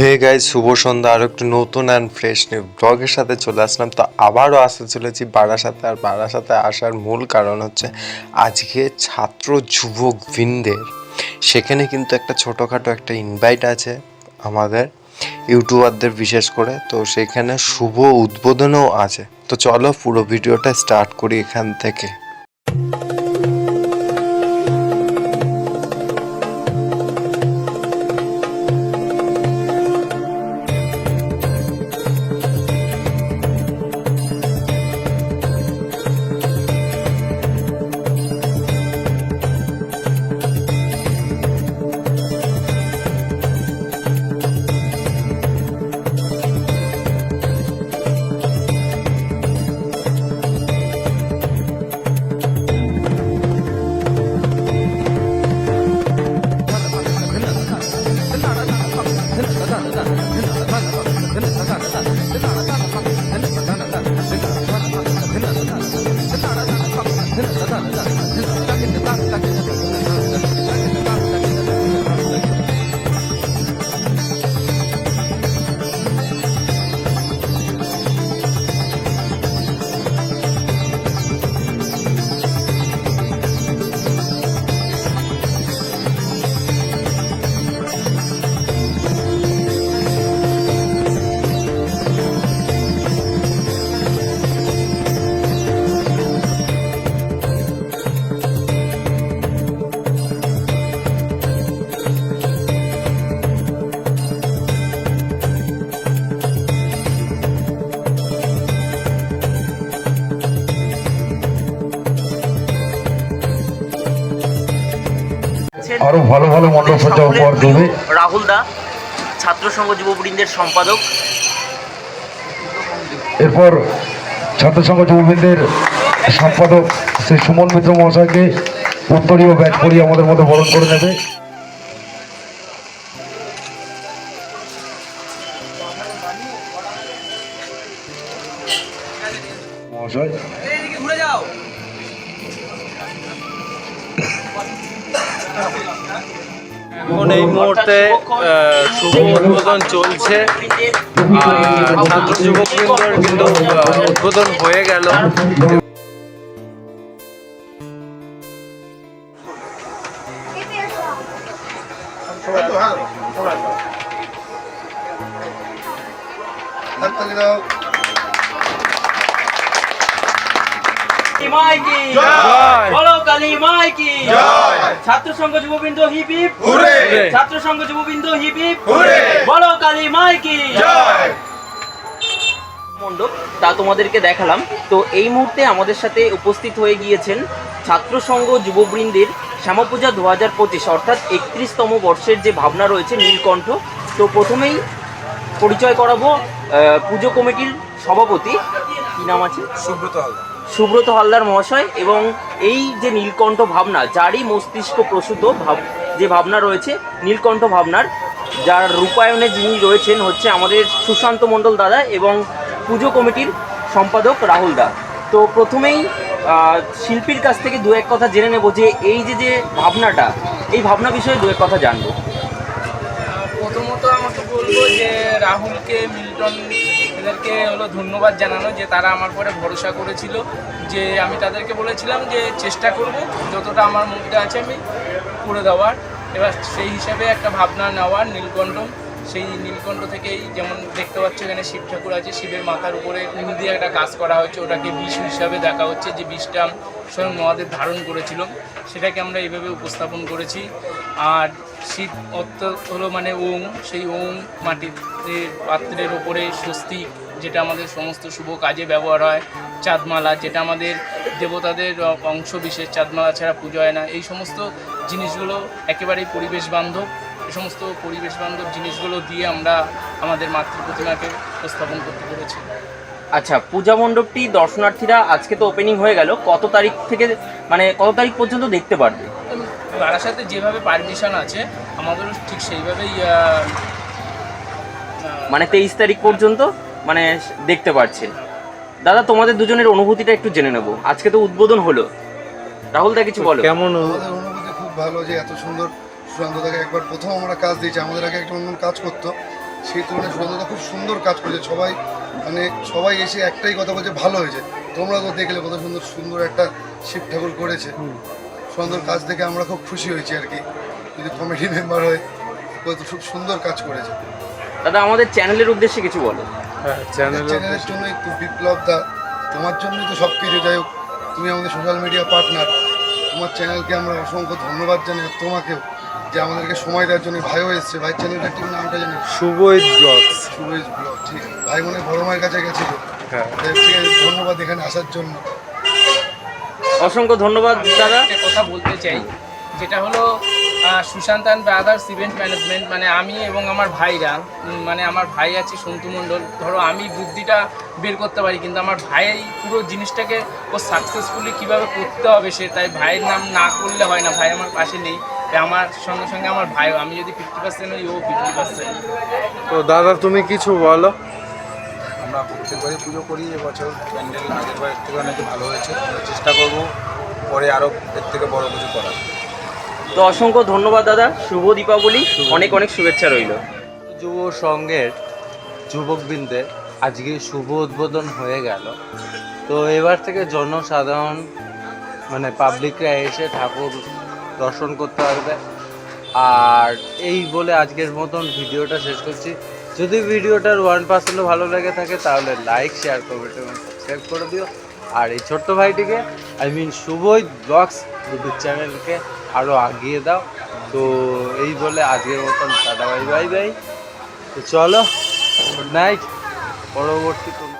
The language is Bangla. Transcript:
হে গাইজ, শুভ সন্ধ্যা। আর একটু নতুন অ্যান্ড ফ্রেশ নিউ ব্লগের সাথে চলে আসলাম। তো আবারও আসতে চলেছি বারাসাতে। আর বারাসাতে আসার মূল কারণ হচ্ছে আজকে ছাত্র যুবক বৃন্দের। সেখানে কিন্তু একটা ছোটোখাটো একটা ইনভাইট আছে আমাদের ইউটিউবারদের বিশেষ করে। তো সেখানে শুভ উদ্বোধনও আছে। তো চলো পুরো ভিডিওটা স্টার্ট করি এখান থেকে। আরও ভালো ভালো মণ্ডপ সজ্জা উপহার দেবে। রাহুল দা ছাত্র সংঘ যুববৃন্দের সম্পাদক। এরপর ছাত্র সংঘ যুববৃন্দের সম্পাদক শ্রী সুমন মিত্র মহাশয়কে উত্তরীয় ব্যাট করিয়ে আমাদের মধ্যে বরণ করে নেবে। মহাশয় এখন এই মুহূর্তে শুভ উদ্বোধন চলছে। ছাত্র যুবকবৃন্দর কিন্তু উদ্বোধন হয়ে গেল। মাইকি জয়। বলো কালী মাইকি ছাত্র সংঘ যুববৃন্দ হিপ হিপ ছাত্র সংঘ যুববৃন্দ হিপ হিপ বলো কালী মাইকি মণ্ডপ তা তোমাদেরকে দেখালাম। তো এই মুহূর্তে আমাদের সাথে উপস্থিত হয়ে গিয়েছেন ছাত্র সংঘ যুববৃন্দের শ্যামাপূজা দু হাজার পঁচিশ অর্থাৎ একত্রিশতম বর্ষের যে ভাবনা রয়েছে নীলকণ্ঠ। তো প্রথমেই পরিচয় করাবো পুজো কমিটির সভাপতি। কি নাম আছে? সুব্রত হালদার। সুব্রত হালদার মহাশয় এবং এই যে নীলকণ্ঠ ভাবনা, যারই মস্তিষ্ক প্রসূত ভাব, যে ভাবনা রয়েছে, নীলকণ্ঠ ভাবনার, যার রূপায়ণে যিনি রয়েছেন হচ্ছে আমাদের সুশান্ত মণ্ডল দাদা এবং পুজো কমিটির সম্পাদক রাহুল দা। তো প্রথমেই শিল্পীর কাছ থেকে দু এক কথা জেনে নেব যে এই যে যে ভাবনাটা, এই ভাবনা বিষয়ে দু এক কথা জানব। প্রথমত আমাকে বলব যে রাহুলকে মিল্টন এদেরকে হলো ধন্যবাদ জানানো যে তারা আমার পরে ভরসা করেছিল, যে আমি তাদেরকে বলেছিলাম যে চেষ্টা করব, যতটা আমার মধ্যে আছে আমি করে দেওয়ার। এবার সেই হিসাবে একটা ভাবনা নেওয়ার নীলকণ্ঠম সেই নীলকণ্ঠ থেকেই যেমন দেখতে পাচ্ছ এখানে শিব ঠাকুর আছে, শিবের মাথার উপরে উল দিয়ে একটা কাজ করা হয়েছে, ওটাকে বিষ হিসাবে দেখা হচ্ছে যে বিষটা স্বয়ং মহাদেব ধারণ করেছিল। সেটাকে আমরা এইভাবে উপস্থাপন করেছি। আর শিব অর্থ হলো মানে ওং, সেই ওং মাটির পাত্রের ওপরে স্বস্তি, যেটা আমাদের সমস্ত শুভ কাজে ব্যবহার হয়। চাঁদমালা, যেটা আমাদের দেবতাদের অংশ বিশেষ, চাঁদমালা ছাড়া পুজো হয় না। এই সমস্ত জিনিসগুলো একেবারেই পরিবেশ বান্ধব। এই সমস্ত পরিবেশ বান্ধব জিনিসগুলো দিয়ে আমরা আমাদের মাতৃ প্রতিমাকে উপস্থাপন করতে পেরেছি। আচ্ছা পূজা মণ্ডপটি দর্শনার্থীরা আজকে তো ওপেনিং হয়ে গেল। কত তারিখ থেকে মানে কত তারিখ পর্যন্ত দেখতে পারবে? বারাসাতে যেভাবে পারমিশন আছে আমাদেরও ঠিক সেইভাবেই মানে তেইশ তারিখ পর্যন্ত মানে দেখতে পাচ্ছেন দাদা তোমাদের দুজনের অনুভূতিটা একটু জেনে নেব। আজকে তো উদ্বোধন হলো। রাহুল দা কিছু বলো। কেমন আমাদের অনুভূতি খুব ভালো যে এত সুন্দর সুশান্ত দাকে একবার প্রথম আমরা কাজ দিয়েছি। আমাদের আগে একটা অন্য কাজ করতো। সেই তুলনায় সুন্দরতা খুব সুন্দর কাজ করেছে। সবাই মানে সবাই এসে একটাই কথা বলছে ভালো হয়েছে। তোমরা তো দেখলে কত সুন্দর সুন্দর একটা শিব ঠাকুর করেছে। সুন্দর কাজ দেখে আমরা খুব খুশি হয়েছি আর কি। যদি কমিটি মেম্বার হয় খুব সুন্দর কাজ করেছে। দাদা আমাদের চ্যানেলের উদ্দেশ্যে কিছু বলো। হ্যাঁ চ্যানেল চ্যানেলের জন্যই তো বিপ্লব দা তোমার জন্যই তো সব কিছু যাই হোক তুমি আমাদের সোশ্যাল মিডিয়া পার্টনার তোমার চ্যানেলকে আমরা অসংখ্য ধন্যবাদ জানাই আর তোমাকেও যে আমাদেরকে সময় দেওয়ার জন্য ভাইও এসছে। ভাই চ্যানেলটার ঠিক নামটা জানি শুভই ব্লগস সুরেশ ব্লগ ঠিক। ভাই মনে বড় মায়ের কাছে গেছিল। হ্যাঁ। ঠিক আছে ধন্যবাদ এখানে আসার জন্য। অসংখ্য ধন্যবাদ দাদা। একটা কথা বলতে চাই যেটা হলো Sushant and brothers event management মানে আমি এবং আমার ভাইরা মানে আমার ভাই আছে সন্তু মণ্ডল ধরো আমি বুদ্ধিটা বের করতে পারি কিন্তু আমার ভাই পুরো জিনিসটাকে ও সাকসেসফুলি কীভাবে করতে হবে সে তাই ভাইয়ের নাম না করলে হয় না ভাই আমার পাশে নেই তাই আমার সঙ্গে সঙ্গে আমার ভাইও আমি যদি ফিফটি পার্সেন্ট হই ও ফিফটি পার্সেন্ট তো দাদা তুমি কিছু বলো। আমরা প্রত্যেকবারই পুজো করি এবছর প্যান্ডেল আগের বার থেকে অনেক ভালো হয়েছে। আমরা চেষ্টা করব পরে আরও এর থেকে বড় কিছু করার। তো অসংখ্য ধন্যবাদ দাদা। শুভ দীপাবলি। অনেক অনেক শুভেচ্ছা রইল। যুব সংঘের যুবকবৃন্দের আজকে শুভ উদ্বোধন হয়ে গেল। তো এবার থেকে জনসাধারণ মানে পাবলিকরা এসে ঠাকুর দর্শন করতে পারবে আর এই বলে আজকের মতন ভিডিওটা শেষ করছি। যদি ভিডিওটার ওয়ান পার্সেন্টও ভালো লেগে থাকে, তাহলে লাইক শেয়ার কমেন্ট এবং সাবস্ক্রাইব করে দিও। আর এই ছোট্ট ভাইটিকে আই মিন শুভই ব্লগস ইউটিউব চ্যানেলকে আরও আগিয়ে দাও। তো এই বলে আজকের মতন টাটা বাই বাই বাই তো চলো গুড নাইট পরবর্তী কোনো